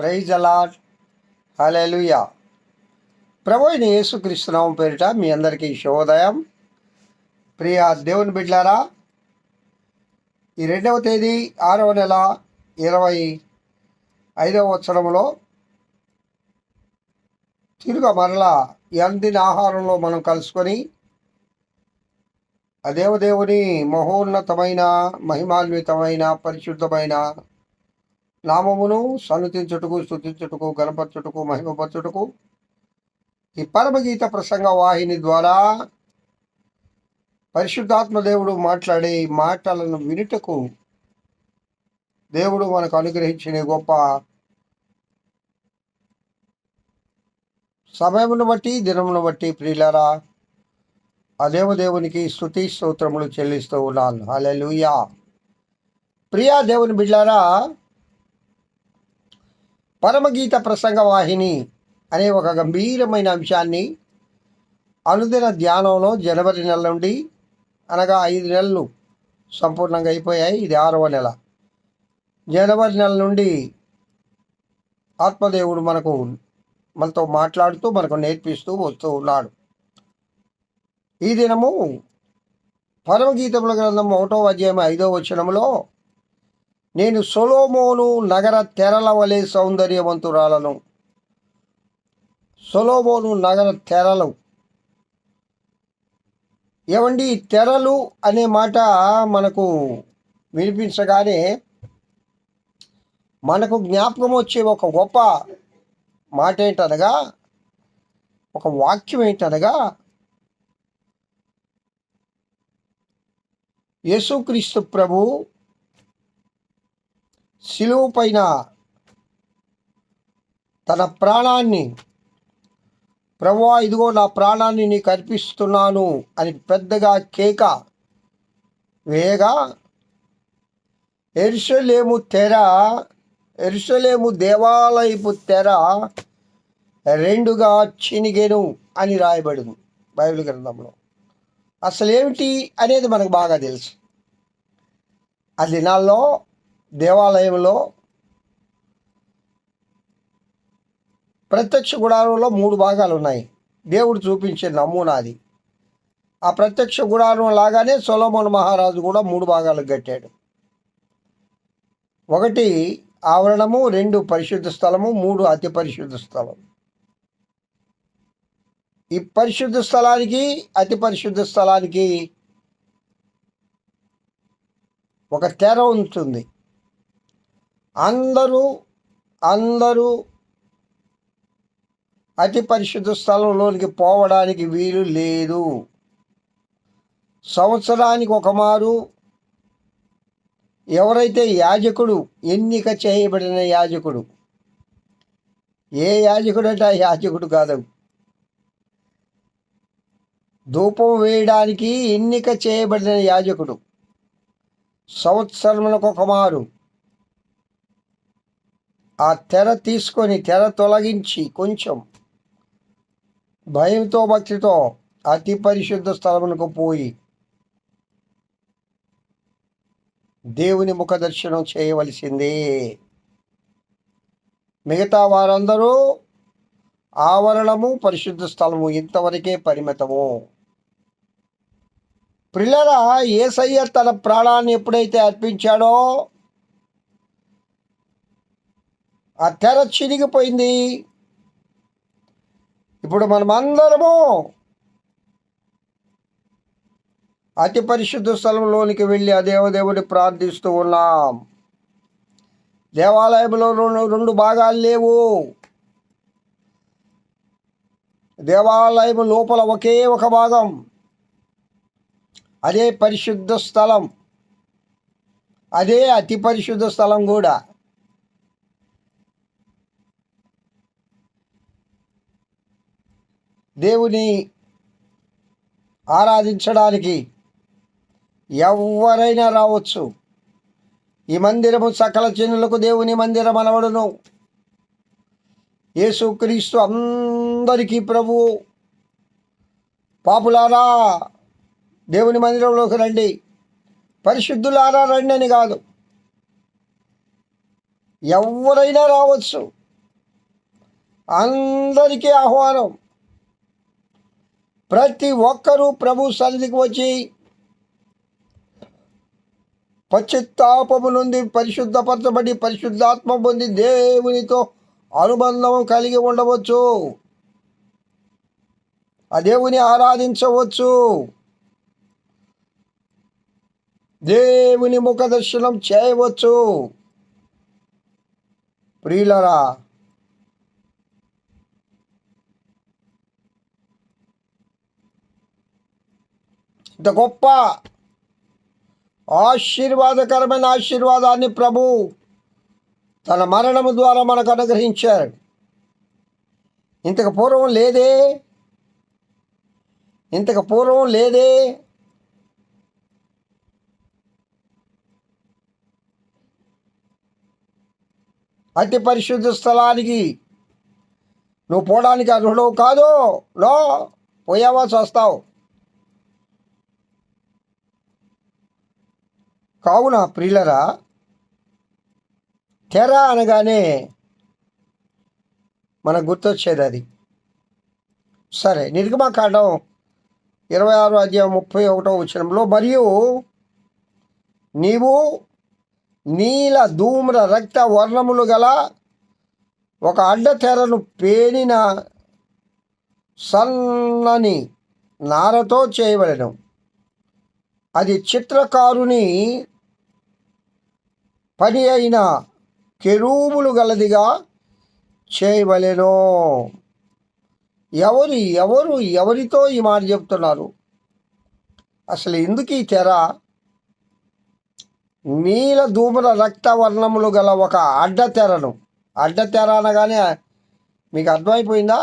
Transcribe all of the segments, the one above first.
Praise allot hallelujah ప్రభు అయిన యేసుక్రీస్తునామం పేరిట మీ అందరికీ శుభోదయం. ప్రియ దేవుని బిడ్లారా ఈ రెండవ తేదీ ఆరవ నెల ఇరవై ఐదవ సంవత్సరంలో తిరుగు మరలా ఈ అందిన ఆహారంలో మనం కలుసుకొని ఆ దేవదేవుని మహోన్నతమైన మహిమాన్వితమైన పరిశుద్ధమైన నామమును సన్నుతించుటకు స్థుతించుటకు గణపరచుటకు మహిమపరచుటకు ఈ పరమగీత ప్రసంగ వాహిని ద్వారా పరిశుద్ధాత్మ దేవుడు మాట్లాడే ఈ మాటలను వినుటకు దేవుడు మనకు అనుగ్రహించిన గొప్ప సమయమును బట్టి దినమును బట్టి ప్రియులరా ఆ దేవదేవునికి స్థుతి స్తోత్రములు చెల్లిస్తూ ఉన్నాను. అలెలుయా ప్రియా దేవుని బిడ్లారా పరమగీత ప్రసంగ వాహిని అనే ఒక గంభీరమైన అంశాన్ని అనుదిన ధ్యానంలో జనవరి నెల నుండి అనగా ఐదు నెలలు సంపూర్ణంగా అయిపోయాయి. ఇది ఆరవ నెల. జనవరి నెల నుండి ఆత్మదేవుడు మనకు మనతో మాట్లాడుతూ మనకు నేర్పిస్తూ వస్తూ ఉన్నాడు. ఈ దినము పరమగీతముల గ్రంథం ఒకటో అధ్యాయం ఐదో వచనంలో నేను సొలోమోను నగర తెరల వలె సౌందర్యవంతురాలను. సొలోమోను నగర తెరలు. ఏమండి తెరలు అనే మాట మనకు వినిపించగానే మనకు జ్ఞాపకం వచ్చే ఒక గొప్ప మాట ఏంటనగా ఒక వాక్యం ఏంటనగా యేసుక్రీస్తు ప్రభు శిలువ పైన తన ప్రాణాన్ని ప్రభువా ఇదిగో నా ప్రాణాన్ని నీకు అర్పిస్తున్నాను అని పెద్దగా కేక వేయగా ఎరుసలేము తెర ఎరుసలేము దేవాలయపు తెర రెండుగా చినిగెను అని రాయబడింది బైబిల్ గ్రంథంలో. అసలు ఏమిటి అనేది మనకు బాగా తెలుసు. ఆ దినాల్లో దేవాలయంలో ప్రత్యక్ష గుడారంలో మూడు భాగాలు ఉన్నాయి. దేవుడు చూపించే నమూనాది. ఆ ప్రత్యక్ష గుడారం లాగానే సొలమోన్ మహారాజు కూడా మూడు భాగాలు కట్టాడు. ఒకటి ఆవరణము రెండు పరిశుద్ధ స్థలము మూడు అతి పరిశుద్ధ స్థలం. ఈ పరిశుద్ధ స్థలానికి అతి పరిశుద్ధ స్థలానికి ఒక తెర ఉంటుంది. అందరూ అందరూ అతి పరిశుద్ధ స్థలంలోనికి పోవడానికి వీలు లేదు. సంవత్సరానికి ఒకమారు ఎవరైతే యాజకుడు ఎన్నిక చేయబడిన యాజకుడు ఏ యాజకుడు అంటే ఆ యాజకుడు కాదు. ధూపం వేయడానికి ఎన్నిక చేయబడిన యాజకుడు సంవత్సరములకు ఒక మారు ఆ తెర తీసుకొని తెర తొలగించి కొంచెం భయంతో భక్తితో అతి పరిశుద్ధ స్థలమునకు పోయి దేవుని ముఖ దర్శనం చేయవలసిందే. మిగతా వారందరూ ఆవరణము పరిశుద్ధ స్థలము ఇంతవరకే పరిమితము. ప్రిల్లరా ఏసయ్య తన ప్రాణాన్ని ఎప్పుడైతే అర్పించాడో ఆ తెర చిరిగిపోయింది ఇప్పుడు మనమందరము అతి పరిశుద్ధ స్థలంలోనికి వెళ్ళి ఆ దేవదేవుని ప్రార్థిస్తూ ఉన్నాం. దేవాలయంలో రెండు రెండు భాగాలు లేవు. దేవాలయం లోపల ఒకే ఒక భాగం. అదే పరిశుద్ధ స్థలం. అదే అతి పరిశుద్ధ స్థలం కూడా. దేవుని ఆరాధించడానికి ఎవరైనా రావచ్చు. ఈ మందిరము సకల జనులకు దేవుని మందిరం అనబడును. యేసుక్రీస్తు అందరికీ ప్రభువు. పాపులారా దేవుని మందిరంలోకి రండి. పరిశుద్ధులారా రండి అని కాదు. ఎవరైనా రావచ్చు. అందరికీ ఆహ్వానం. ప్రతి ఒక్కరూ ప్రభు సన్నిధికి వచ్చి పశ్చిత్తాపము నుండి పరిశుద్ధపరచబడి పరిశుద్ధాత్మ పొంది దేవునితో అనుబంధం కలిగి ఉండవచ్చు. ఆ దేవుని ఆరాధించవచ్చు. దేవుని ముఖ దర్శనం చేయవచ్చు. ప్రియులరా ఇంత గొప్ప ఆశీర్వాదకరమైన ఆశీర్వాదాన్ని ప్రభు తన మరణము ద్వారా మనకు అనుగ్రహించాడు. ఇంతకు పూర్వం లేదే. ఇంతకు పూర్వం లేదే. అతి పరిశుద్ధ స్థలానికి నువ్వు పోవడానికి అర్హుడవు కాదు నో పోయావా చేస్తావు. కావున ప్రియులరా తెర అనగానే మనకు గుర్తొచ్చేది అది. సరే నిర్గమాకాండం ఇరవై ఆరు అధ్యాయం ముప్పై ఒకటో వచనంలో మరియు నీవు నీల ధూమ్ర రక్త వర్ణములు గల ఒక అడ్డతెరను పేనిన సన్నని నారతో చేయవలెను. అది చిత్రకారుని పని అయిన కెరూబులు గలదిగా చేయవలెను. ఎవరు ఎవరు ఎవరితో ఈ మాట చెప్తున్నారు? అసలు ఎందుకు ఈ తెర? నీల ధూమ్ర రక్త వర్ణములు గల ఒక అడ్డ తెరను. అడ్డ తెర అనగానే మీకు అర్థమైపోయిందా?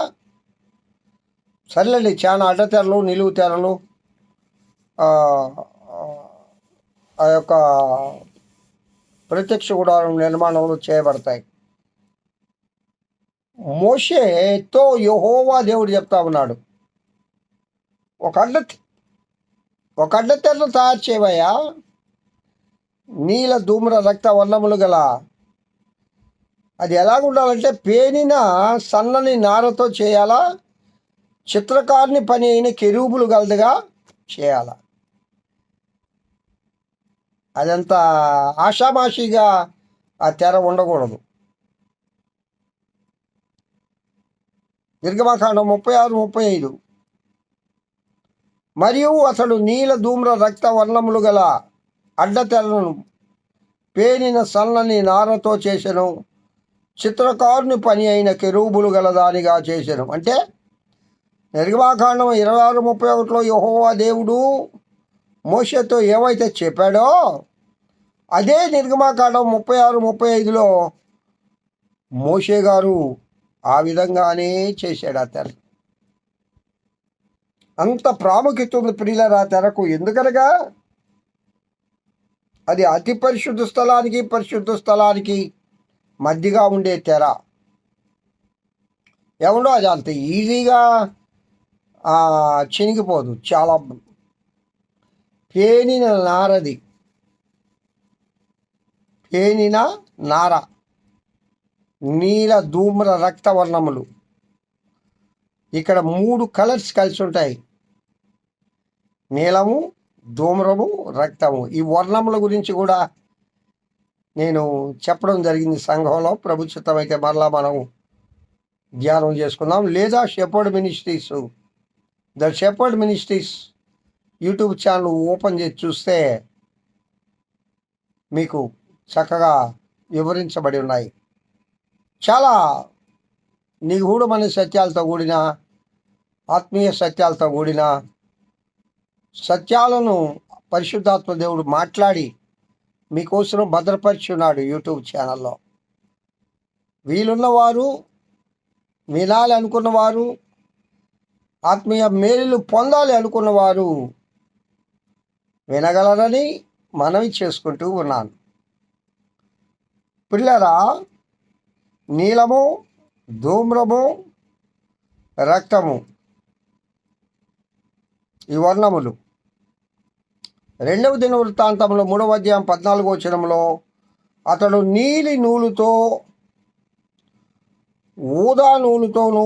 సర్లేండి చాలా అడ్డ తెరలు నిలువు తెరలు ఆ యొక్క ప్రత్యక్ష గుడారం నిర్మాణంలో చేయబడతాయి. మోషేతో యహోవా దేవుడు చెప్తా ఉన్నాడు. ఒక అడ్డ ఒక అడ్డతెర తయారు చేయవయ్యా. నీల ధూమ్ర రక్త వర్ణములు గల అది ఎలాగుండాలంటే పేనిన సన్నని నారతో చేయాలా చిత్రకారుని పని అయిన కెరూపులు గలదుగా చేయాలా. అదంత ఆషామాషిగా ఆ తెర ఉండకూడదు. నిర్గమాకాండం ముప్పై ఆరు ముప్పై ఐదు. మరియు అతడు నీల ధూమ్ర రక్త వర్ణములు గల అడ్డతెరను పేనిన సన్నని నారతో చేసెను చిత్రకారుని పని అయిన కెరూబులు గలదానిగా చేసెను. అంటే నిర్గమాకాండం ఇరవై ఆరు ముప్పై ఒకటిలో యహోవా దేవుడు మోషతో ఏమైతే చెప్పాడో అదే నిర్గమాకాండం ముప్పై ఆరు ముప్పై ఐదులో మోషే గారు ఆ విధంగానే చేశాడు ఆ తెర. అంత ప్రాముఖ్యత ఉంది ప్రియులర్ ఆ తెరకు. ఎందుకనగా అది అతి పరిశుద్ధ స్థలానికి పరిశుద్ధ స్థలానికి మధ్యగా ఉండే తెర. ఏమండో అది అంత ఈజీగా చినిగిపోదు. చాలా పేనిన నారది. పేనిన నార. నీల ధూమ్ర రక్తవర్ణములు. ఇక్కడ మూడు కలర్స్ కలిసి ఉంటాయి నీలము ధూమ్రము రక్తము. ఈ వర్ణముల గురించి కూడా నేను చెప్పడం జరిగింది సంఘంలో. ప్రభుత్వం అయితే మరలా మనం ధ్యానం చేసుకుందాం. లేదా shepherd ministries the shepherd ministries YouTube channel open చేసి చూస్తే మీకు చక్కగా వివరించబడి ఉన్నాయి. చాలా నిగూఢమైన సత్యాలతో కూడిన ఆత్మీయ సత్యాలతో కూడిన సత్యాలను పరిశుద్ధాత్మ దేవుడు మాట్లాడి మీకోసం భద్రపరిచి ఉన్నాడు యూట్యూబ్ ఛానల్లో. వీలున్నవారు వినాలి అనుకున్నవారు ఆత్మీయ మేలులు పొందాలి అనుకున్నవారు వినగలరని మనవి చేసుకుంటూ ఉన్నాను. పిల్లరా నీలము ధూమ్రము రక్తము ఈ వర్ణములు. రెండవ దిన వృత్తాంతంలో మూడవ అధ్యాయం పద్నాలుగో వచనంలో అతడు నీలి నూలుతో ఊదా నూలుతోనూ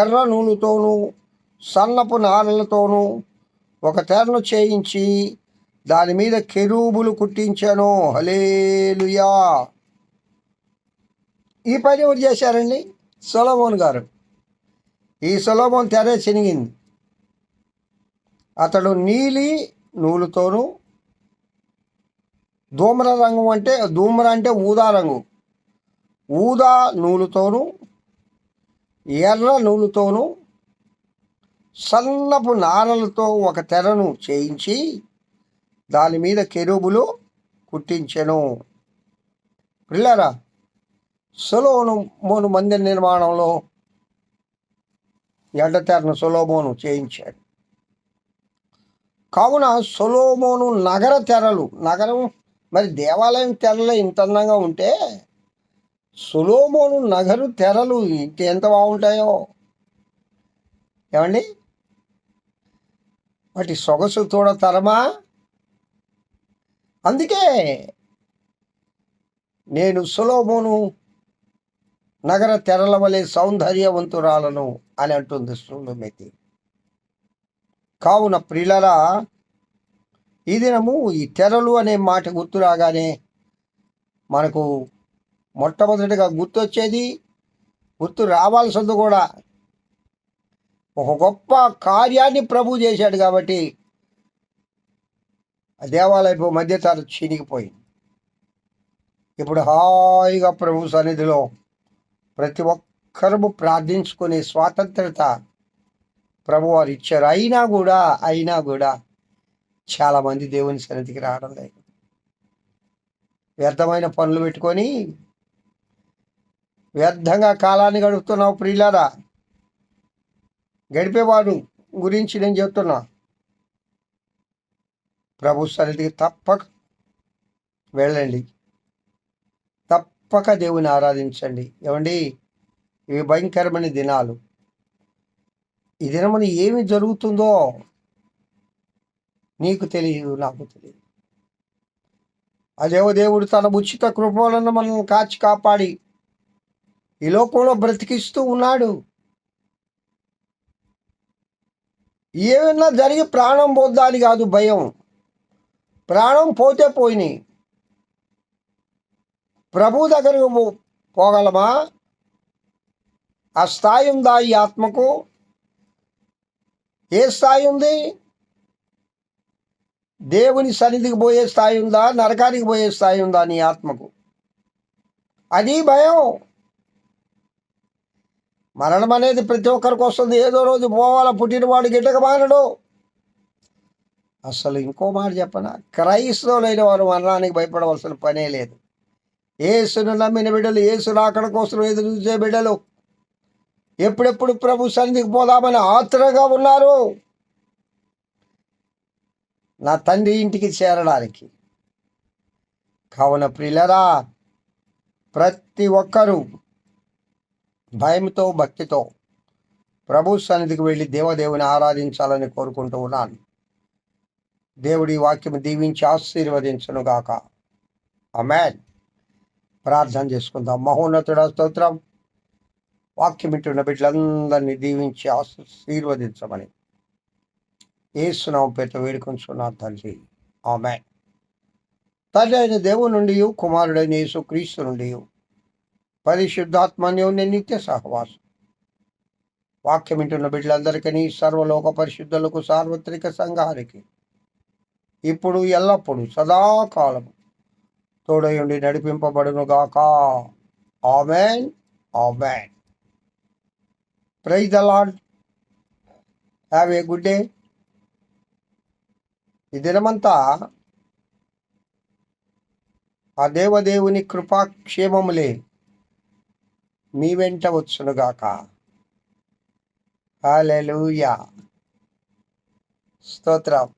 ఎర్ర నూలుతోనూ సన్నపు నారలతోనూ ఒక తెరను చేయించి దాని మీద కెరూబులు కుట్టించాను. హలేలుయా ఈ పని ఎవరు చేశారండి? సొలమోన్ గారు. ఈ సొలమోన్ తెరే చినిగింది. అతడు నీలి నూలుతోనూ ధూమ్ర రంగు అంటే ధూమ్ర అంటే ఊదా రంగు. ఊదా నూలుతోనూ ఎర్ర నూలుతోనూ సన్నపు నారలతో ఒక తెరను చేయించి దాని మీద కెరూబులు కుట్టించెను. పిల్లరా సులోను మోను మందిర నిర్మాణంలో ఎడ్డతెరను తెరను చేయించాడు. కావున సొలోమోను నగర తెరలు నగరం మరి దేవాలయం తెరలే ఇంత అందంగా ఉంటే సొలోమోను నగరు తెరలు ఇంత ఎంత బాగుంటాయో? ఏమండి? వాటి సొగసు తరమా? అందుకే నేను సులోమును నగర తెరల వలె సౌందర్యవంతురాలను అని అంటుంది సులోమెతి. కావున ప్రిలరా ఈ దినము ఈ తెరలు అనే మాట గుర్తు రాగానే మనకు మొట్టమొదటిగా గుర్తొచ్చేది గుర్తు రావాల్సింది కూడా ఒక గొప్ప కార్యాన్ని ప్రభు చేశాడు కాబట్టి ఆ దేవాలయపు మధ్యతర చినిగిపోయింది. ఇప్పుడు హాయిగా ప్రభు సన్నిధిలో ప్రతి ఒక్కరము ప్రార్థించుకునే స్వాతంత్రత ప్రభు వారు ఇచ్చారు. అయినా కూడా అయినా కూడా చాలామంది దేవుని సన్నిధికి రావడం లేదు. వ్యర్థమైన పనులు పెట్టుకొని వ్యర్థంగా కాలాన్ని గడుపుతున్నావు ప్రియులారా. గడిపేవాడు గురించి నేను చెప్తున్నా. ప్రభు సన్నిధికి తప్పక వెళ్ళండి. తప్పక దేవుని ఆరాధించండి. ఏమండి? ఇవి భయంకరమైన దినాలు. ఈ దినమున ఏమి జరుగుతుందో నీకు తెలియదు నాకు తెలియదు. అదేవో దేవుడు తన ఉచిత కృపలను మనల్ని కాచి కాపాడి ఈ లోకంలో బ్రతికిస్తూ ఉన్నాడు. ఏమైనా జరిగి ప్రాణం పోద్దాని కాదు భయం. ప్రాణం పోతే పోయినాయి ప్రభు దగ్గరకు పో- పోగలమా? ఆ స్థాయి ఉందా ఈ ఆత్మకు? ఏ స్థాయి ఉంది? దేవుని సన్నిధికి పోయే స్థాయి ఉందా? నరకానికి పోయే స్థాయి ఉందా నీ ఆత్మకు? అది భయం. మరణం అనేది ప్రతి ఒక్కరికి వస్తుంది. ఏదో రోజు పోవాల పుట్టినవాడు గిట్టక మానడు. అసలు ఇంకో మాట చెప్పనా? క్రైస్తవులైన వారు మరణానికి భయపడవలసిన పనే లేదు. ఏసును నమ్మిన బిడ్డలు ఏసు రాకడ కోసం ఎదురు చూసే బిడ్డలు ఎప్పుడెప్పుడు ప్రభు సన్నిధికి పోదామని ఆత్రగా ఉన్నారు. నా తండ్రి ఇంటికి చేరడానికి. కావున ప్రిలరా ప్రతి ఒక్కరూ భయంతో భక్తితో ప్రభు సన్నిధికి వెళ్ళి దేవదేవుని ఆరాధించాలని కోరుకుంటూ ఉన్నాను. దేవుడి వాక్యం దీవించి ఆశీర్వదించను గాక. అమెన్ ప్రార్థన చేసుకుందాం. మహోన్నతుడ స్తోత్రం. వాక్యం వింటున్న బిడ్డలందరినీ దీవించి ఆశీర్వదించమని ఏసునాం పేట వేడుకొంచున్నా తండ్రి. ఆమె తండ్రి అయిన దేవుని నుండి కుమారుడైన యేసు క్రీస్తు నుండి పరిశుద్ధాత్మన్యోని నిత్య సహవాసం. వాక్యం వింటున్న బిడ్డలందరికీ సర్వలోక పరిశుద్ధులకు సార్వత్రిక సంఘానికి ఇప్పుడు ఎల్లప్పుడూ సదాకాలం తోడయుండి నడిపింపబడును గాక amen amen. Praise the lord have a good day ఈ దినమంతా ఆ దేవదేవుని కృపాక్షేమములే మీ వెంట వచ్చునుగాక. హాలెలూయా స్తోత్రం.